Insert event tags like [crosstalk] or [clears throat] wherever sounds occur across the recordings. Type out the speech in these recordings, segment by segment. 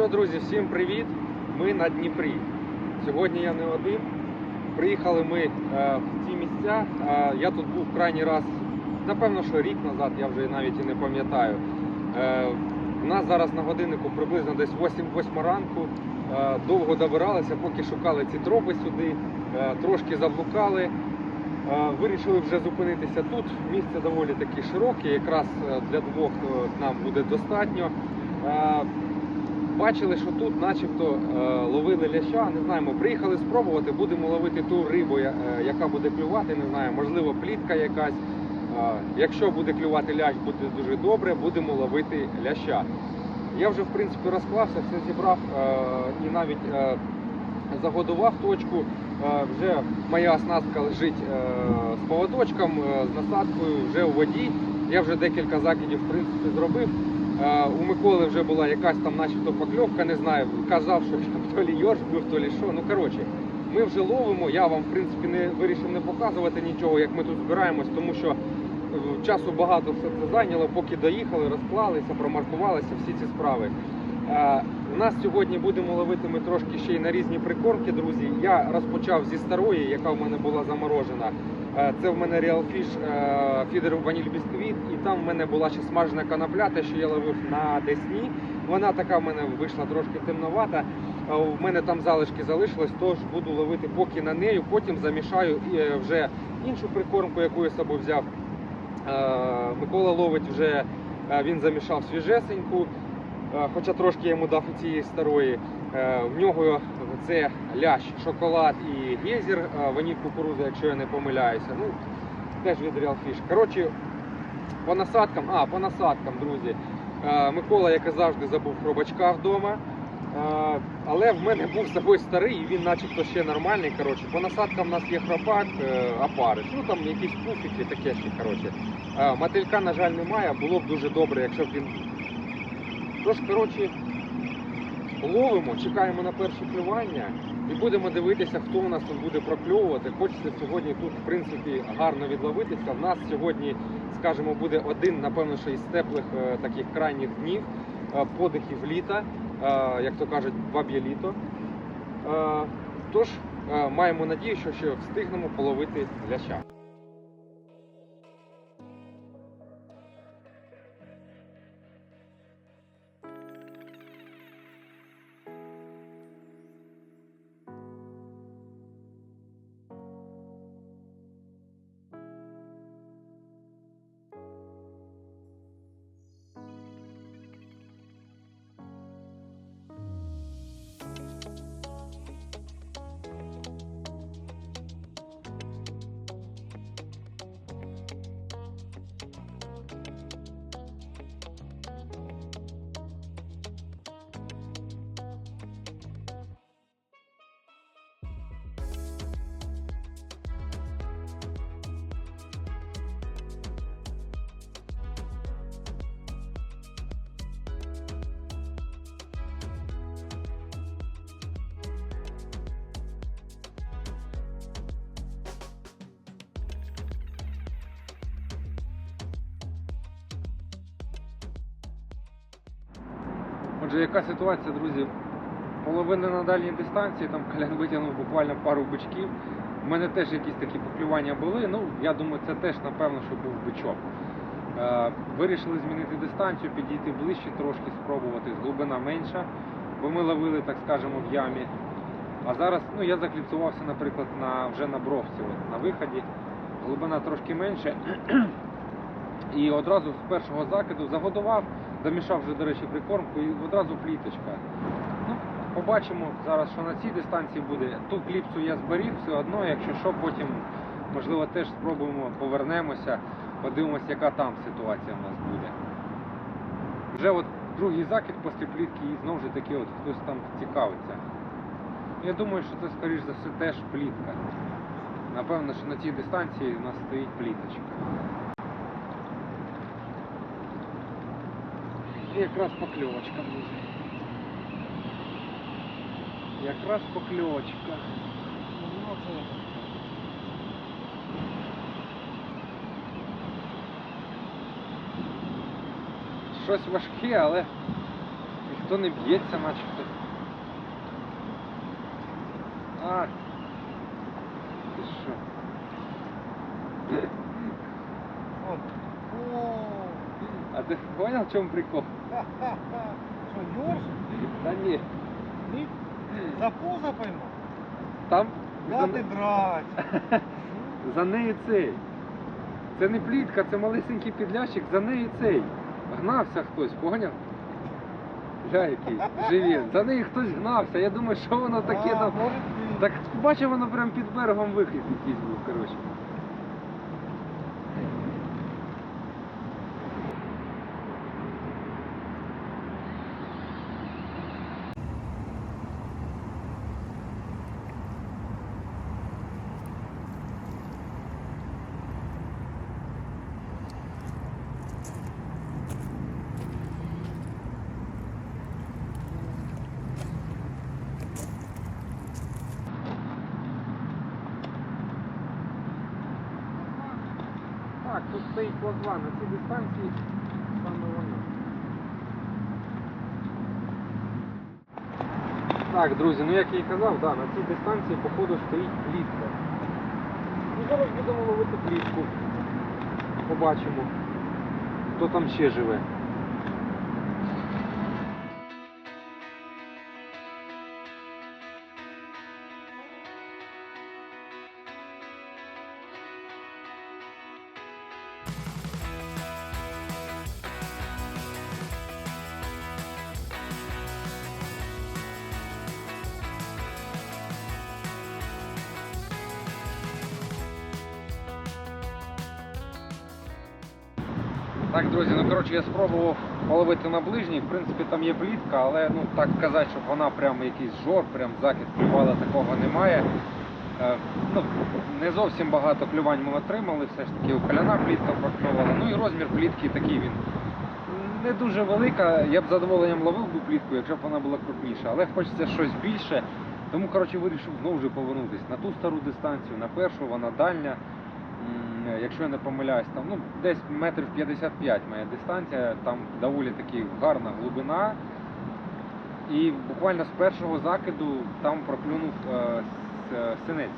Що, друзі, всім привіт! Ми на Дніпрі. Сьогодні я не один. Приїхали ми е, в ці місця. Е, я тут був крайній раз, напевно, що рік назад, я вже навіть і не пам'ятаю. Е, у нас зараз на годиннику приблизно десь 8-8 ранку. Е, довго добиралися, поки шукали ці тропи сюди, е, трошки заблукали. Е, Вирішили вже зупинитися тут. Місце доволі таки широке, якраз е, для двох е, нам буде достатньо. Бачили, що тут начебто е, ловили ляща, не знаємо, приїхали спробувати, будемо ловити ту рибу, е, яка буде клювати, не знаю, можливо, плітка якась. Е, Якщо буде клювати лящ, буде дуже добре, будемо ловити ляща. Я вже в принципі розклався, все зібрав і навіть загодував точку. Вже моя оснастка лежить з поводочком, з насадкою вже у воді. Я вже декілька закидів в принципі зробив. Е, У Миколи вже була якась там начебто покльовка, не знаю. Казав, що то лі йорш був, то лі що. Ну коротше, ми вже ловимо. Я вам в принципі не вирішив не показувати нічого, як ми тут збираємось, тому що е, часу багато все це зайняло, поки доїхали, розклалися, промаркувалися, всі ці справи. Нас сьогодні будемо ловити ми трошки ще й на різні прикормки, друзі. Я розпочав зі старої, яка в мене була заморожена. Е, Це в мене Real Fish е, фідер ваніль бісквіт, і там в мене була ще смажена конопля, що я ловив на Десні. Вона така в мене вийшла трошки темновата. Е, У мене там залишки залишилось, тож буду ловити поки на нею, потім замішаю вже іншу прикормку, яку я з собою взяв. Микола ловить вже, він замішав свіжесеньку, хоча трошки я йому дав і цієї старої. Е, В нього це лящ, шоколад і гейзер, е, ваніль кукурудза, якщо я не помиляюся. Ну, теж від Real Fish. Коротше, по насадкам, а, по насадкам, друзі. Е, Микола, як і завжди, забув хробачка вдома. Е, Але в мене був з собою старий, і він начебто ще нормальний. Коротше, по насадкам у нас є хробак, е. Ну там якісь пуфіки, таке ще. Коротше. Е, Мотилька, на жаль, немає. Було б дуже добре, якщо б він. Тож, коротше, ловимо, чекаємо на перше клювання і будемо дивитися, хто у нас тут буде прокльовувати. Хочеться сьогодні тут, в принципі, гарно відловитися. В нас сьогодні, скажімо, буде один, напевно, що із теплих е, таких крайніх днів, е, подихів літа, е, як то кажуть, баб'є літо. Тож маємо надію, що ще встигнемо половити ляща. Отже, яка ситуація, друзі? Половина на дальній дистанції, там Колян витягнув буквально пару бичків. У мене теж якісь такі поклювання були. Ну, я думаю, це теж, напевно, що був бичок. Е, вирішили змінити дистанцію, підійти ближче, трошки спробувати, глибина менша, бо ми ловили, так скажемо, в ямі. А зараз ну, я закліпсувався, наприклад, на, вже на бровці, от, на виході. Глибина трошки менше. [clears throat] І одразу з першого закиду загодував, замішав вже, до речі, прикормку і одразу пліточка. Ну, побачимо зараз, що на цій дистанції буде. Ту кліпсу я зберіг все одно, якщо що, потім, можливо, теж спробуємо, повернемося, подивимося, яка там ситуація в нас буде. Вже от другий закид після плітки і знову ж таки от хтось там цікавиться. Я думаю, що це, скоріш за все, теж плітка. Напевно, що на цій дистанції у нас стоїть пліточка. Якраз покльовочка, друзі. Якраз покльовочка. Ну. Щось важке, але ніхто не б'ється, начебто. А. Ти що? А ти понял, в чому прикол? Що, ёрш? Та ні. Ні? За пузо поймав? Там Да ти драть. за [laughs] нею цей. Це не плітка, це малесенький підлящик, за нею цей. Гнався хтось, поняв? Гля який, живі. За нею хтось гнався. Я думаю, що воно таке там. Так бачив, воно прям під берегом вихід якийсь був, коротше. Стоїть плазма на цій дистанції саме воно. Так, друзі, ну як я і казав, да, на цій дистанції походу стоїть плітка. Ну зараз будемо ловити плітку. Побачимо, хто там ще живе. Так, друзі, ну коротше я спробував половити на ближній. В принципі, там є плітка, але ну так сказати, щоб вона прям якийсь жор, прям закид клювала, такого немає. Е, ну, не зовсім багато клювань ми отримали, все ж таки окаляна плітка прокльовувала. Ну і розмір плітки такий він. Не дуже велика, я б задоволенням ловив би плітку, якщо б вона була крупніша, але хочеться щось більше. Тому коротше вирішив знову ж повернутися на ту стару дистанцію, на першу, вона дальня. М, Якщо я не помиляюсь, там ну, десь метрів 55 моя дистанція, там доволі таки гарна глибина. І буквально з першого закиду там проклюнув е, е, синець.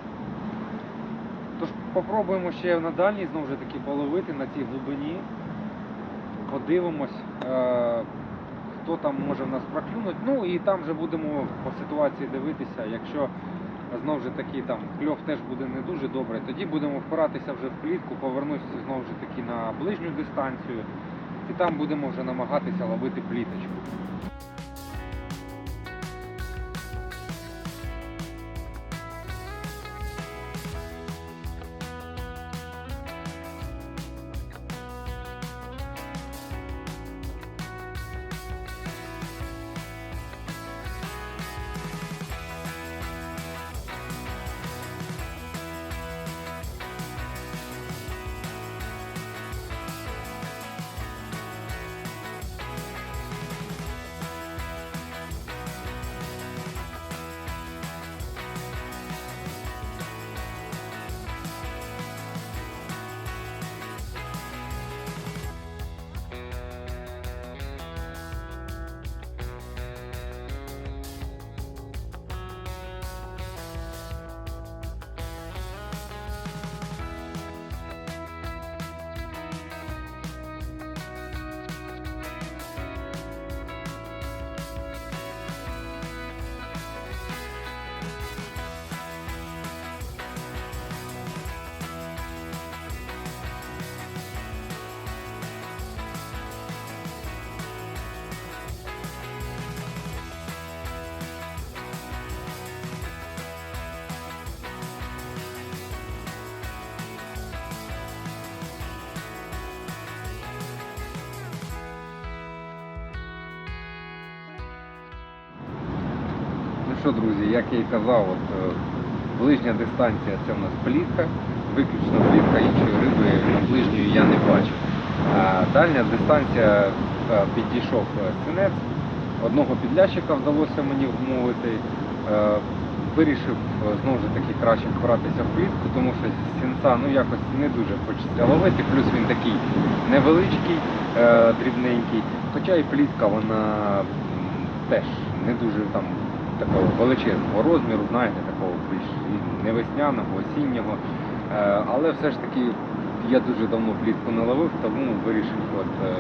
Тож попробуємо ще на дальній знову ж таки половити на цій глибині. Подивимось, е, хто там може в нас проклюнути. Ну і там вже будемо по ситуації дивитися, якщо знову ж таки там кльов теж буде не дуже добре, тоді будемо впиратися вже в плітку, повернуся знову ж таки на ближню дистанцію і там будемо вже намагатися ловити пліточку. Що, друзі, як я і казав, от, е, ближня дистанція це в нас плітка, виключно плітка, іншої риби ближньої я не бачив. А дальня дистанція е, підійшов е, синець, одного підлящика вдалося мені вмовити. Вирішив знову ж таки краще впиратися в плітку, тому що сінця ну, якось не дуже хочеться ловити, плюс він такий невеличкий, дрібненький. Хоча і плітка вона теж не дуже там такого величезного розміру, знаєте, такого більш і не весняного, осіннього. Е, Але все ж таки я дуже давно плітку не ловив, тому вирішив от, е,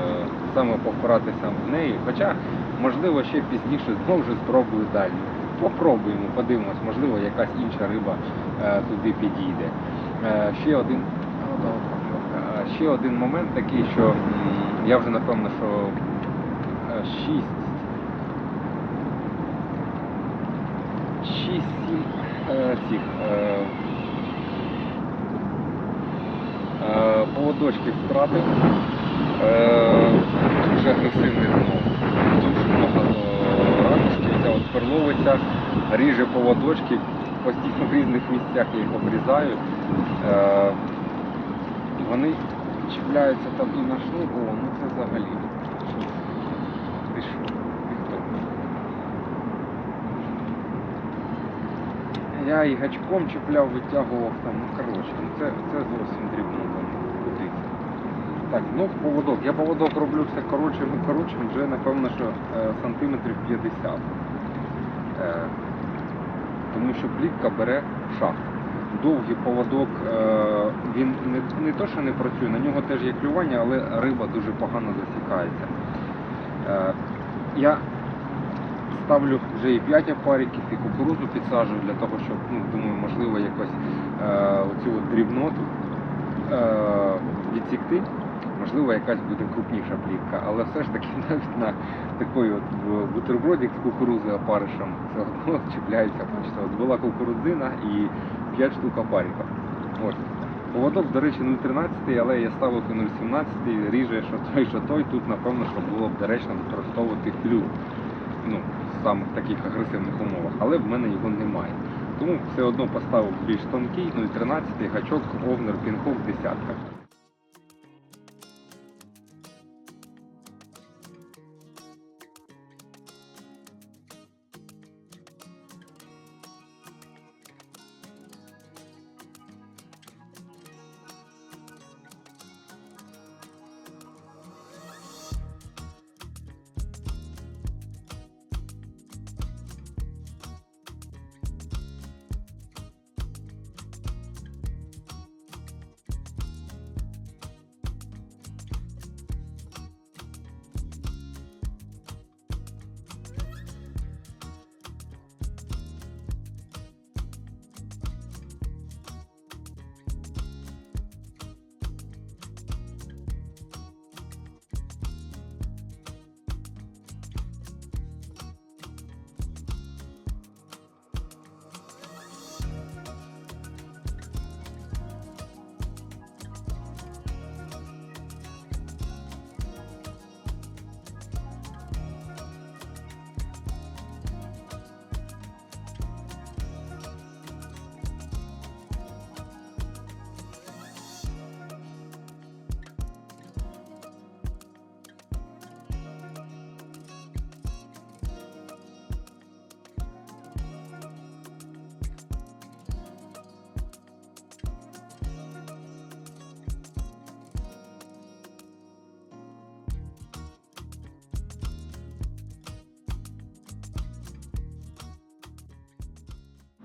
саме повпиратися в неї. Хоча, можливо, ще пізніше знову ж спробую далі. Попробуємо, подивимось, можливо, якась інша риба е, туди підійде. Ще один. Ще один момент такий, що я вже напевно, що 6 6-7 цих е, е, поводочків втратив. Е, дуже агресивний знову. Дуже багато ракушків. Ця от перловиця ріже поводочки постійно в різних місцях їх обрізаю. Е, вони чіпляються там і на шнур. О, ну це взагалі. Ти що? Ти хто? Я і гачком чіпляв, витягував там, ну коротше, ну це, це зовсім дрібно там кудись. Так, ну поводок. Я поводок роблю все коротшим і коротшим, вже напевно, що е, сантиметрів 50. Е, тому що плітка бере шах. Довгий поводок, е, він не, не то, що не працює, на нього теж є клювання, але риба дуже погано засікається. Е, я ставлю вже і 5 опариків, і кукурудзу підсаджую для того, щоб, ну, думаю, можливо, якось е, оцю от дрібноту е, відсікти. Можливо, якась буде крупніша плітка, але все ж таки [laughs] навіть на такий от бутербродик з кукурудзою опаришем все одно [laughs] чіпляється. От була кукурудзина і 5 штук опариків. Ось. Поводок, до речі, 0,13, але я ставив 0,17, ріже, що той, що той. Тут, напевно, що було б доречно використовувати флюр. Ну, в самих таких агресивних умовах, але в мене його немає. Тому все одно поставив більш тонкий, 0,13 гачок, овнер, пінхок, десятка.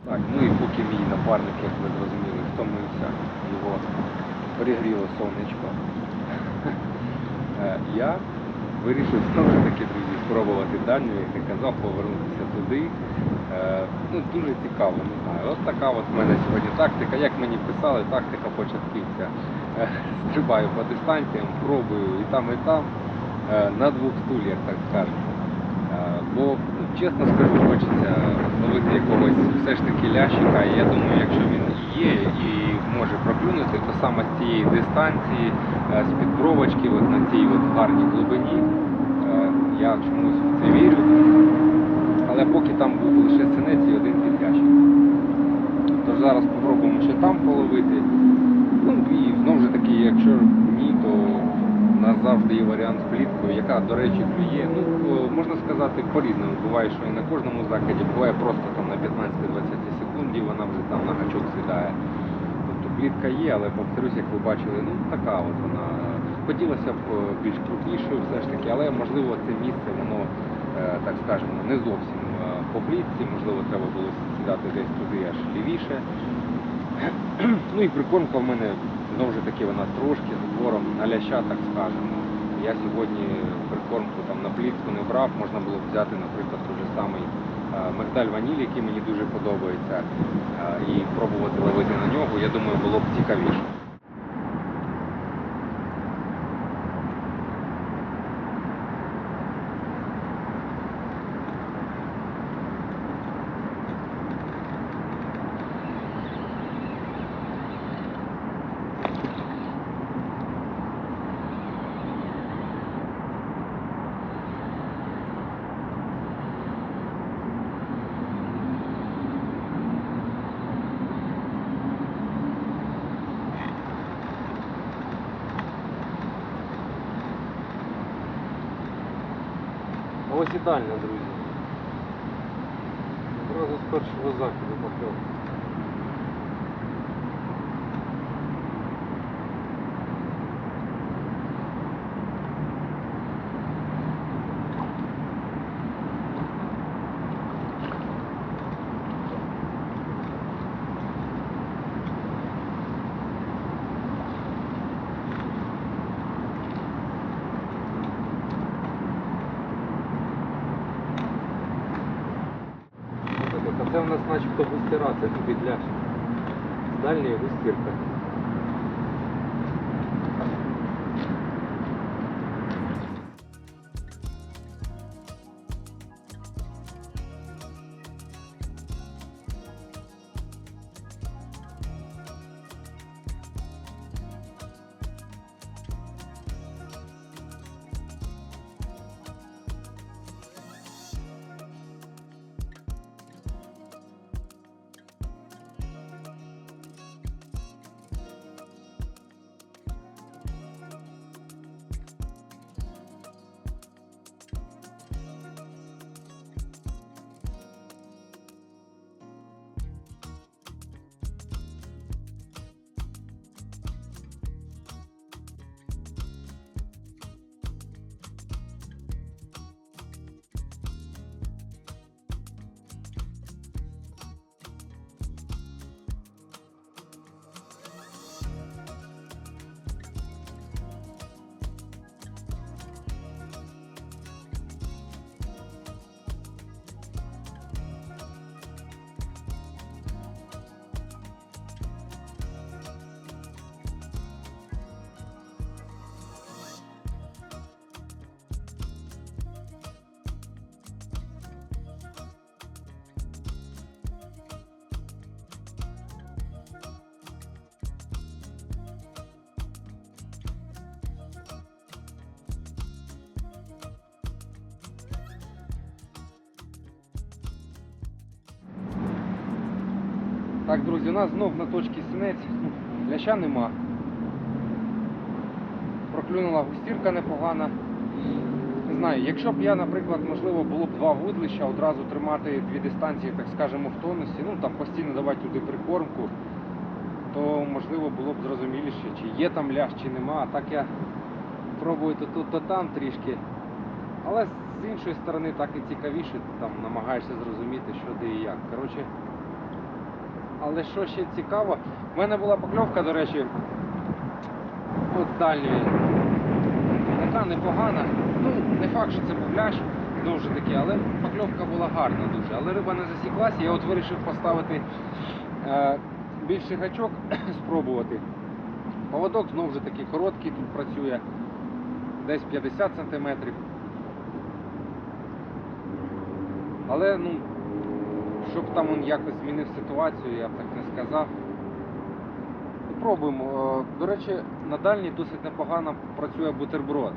Так, ну і поки мій напарник, як ви зрозуміли, втомився, його перегріло сонечко. [laughs] Е, Я вирішив знову таки, друзі, спробувати дальню, як я казав, повернутися туди. Е, Ну, дуже цікаво, не знаю. От така от в мене сьогодні тактика. Як мені писали, тактика початківця. Е, [laughs] Стрибаю по дистанціям, пробую і там, і там, на двох стульях, так скажемо. Чесно скажу, хочеться зловити якогось все ж таки лящика. І я думаю, якщо він є і може проклюнути, то саме з цієї дистанції, е, з підбровочки, от на цій от гарній глибині, е, я чомусь в це вірю. Але поки там був лише синець і один підлящик. Тож зараз спробуємо ще там половити. Ну і знову ж таки, якщо ні, то нас завжди є варіант з пліткою, яка, до речі, клює. Ну, можна сказати, по-різному. Буває, що і на кожному закиді, буває просто там на 15-20 секунді вона вже там на гачок сідає. Тобто плітка є, але повторюсь, як ви бачили, ну така от вона. Хотілося б більш крупнішою все ж таки, але можливо це місце воно е, так скажемо, не зовсім е, по плітці, можливо, треба було сідати десь туди аж лівіше. [clears throat] Ну і прикормка в мене знову ж таки вона трошки з на ляща, так скажемо. Я сьогодні прикормку там на плітку не брав, можна було б взяти, наприклад, той же самий е, мигдаль ваніль, який мені дуже подобається, е, і пробувати ловити на нього, я думаю, було б цікавіше. Ось друзі. Одразу з першого закиду покльов. В нас начебто густира, це для дальньої густірка. Так, друзі, у нас знов на точці синець. Ну, Ляща нема. Проклюнула густірка непогана. Не знаю, якщо б я, наприклад, можливо, було б два вудлища, одразу тримати дві дистанції, так скажемо, в тонусі, ну там постійно давати туди прикормку, то можливо було б зрозуміліше, чи є там лящ, чи нема. А так я пробую то тут, то там трішки. Але з іншої сторони так і цікавіше, там намагаєшся зрозуміти, що де і як. Коротше, але що ще цікаво, в мене була покльовка, до речі, от дальньої. Така непогана. Ну, не факт, що це був знову ж але покльовка була гарна дуже. Але риба не засіклася, я от вирішив поставити е, більший гачок, [coughs] спробувати. Поводок знову ж таки короткий тут працює, десь 50 см. Але ну, щоб там він якось змінив ситуацію, я б так не сказав. Пробуємо. Е, До речі, на дальній досить непогано працює бутерброд.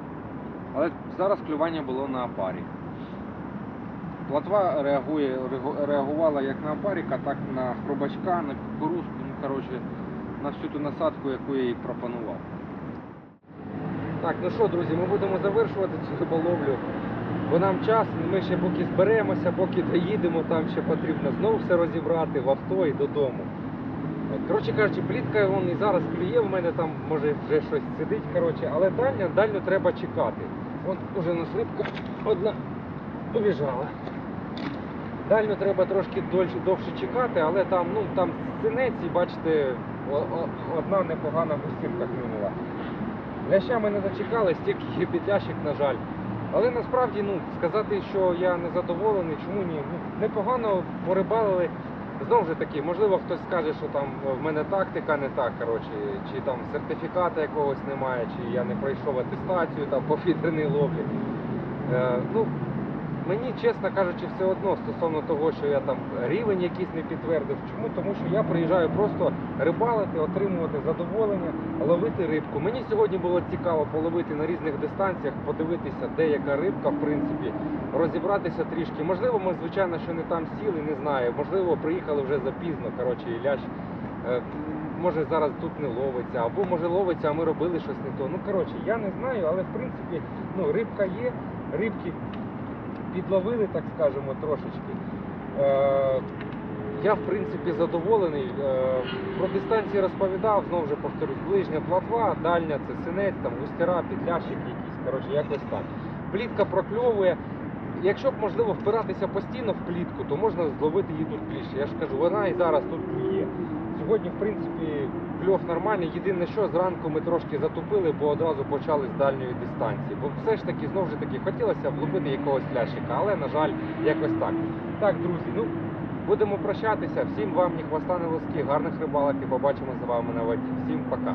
Але зараз клювання було на апарі. Платва реагує, реагувала як на апаріка, так на хробачка, на кукурузку, ну коротше, на всю ту насадку, яку я їй пропонував. Так, ну що, друзі, ми будемо завершувати цю риболовлю. Бо нам час, ми ще поки зберемося, поки доїдемо, там ще потрібно знову все розібрати в авто і додому. Коротше кажучи, плітка вон і зараз клює, в мене там може вже щось сидить, коротше, але дальня, дальню треба чекати. От уже на одна Побіжала. Дальню треба трошки дольше, довше чекати, але там, ну, там синець і бачите, одна непогана густинка клюнула. Ляща ми не дочекали, стільки підлящик, на жаль. Але насправді ну, сказати, що я не задоволений, чому ні? Ну, непогано порибалили. Знову ж таки, можливо, хтось скаже, що там в мене тактика не так, коротше, чи там сертифіката якогось немає, чи я не пройшов атестацію там по фідерній ловлі. Е, ну, мені, чесно кажучи, все одно стосовно того, що я там рівень якийсь не підтвердив. Чому? Тому що я приїжджаю просто рибалити, отримувати задоволення, ловити рибку. Мені сьогодні було цікаво половити на різних дистанціях, подивитися, де яка рибка, в принципі, розібратися трішки. Можливо, ми, звичайно, що не там сіли, не знаю. Можливо, приїхали вже запізно, коротше, і е, Може зараз тут не ловиться, або може ловиться, а ми робили щось не то. Ну коротше, я не знаю, але в принципі ну, рибка є, рибки підловили, так скажемо, трошечки. Е, я в принципі задоволений. Е, про дистанції розповідав, знову ж повторюсь, ближня платва, дальня це синець, там густера, підлящик якийсь, коротше, якось так. Плітка прокльовує. Якщо б можливо впиратися постійно в плітку, то можна зловити її тут більше. Я ж кажу, вона і зараз тут клює. Сьогодні, в принципі, кльов нормальний. Єдине, що зранку ми трошки затупили, бо одразу почали з дальньої дистанції. Бо все ж таки, знову ж таки, хотілося влупити якогось лящика, але, на жаль, якось так. Так, друзі, ну будемо прощатися. Всім вам ні хвоста, ні лоски, гарних рибалок і побачимо з вами на воді. Всім пока.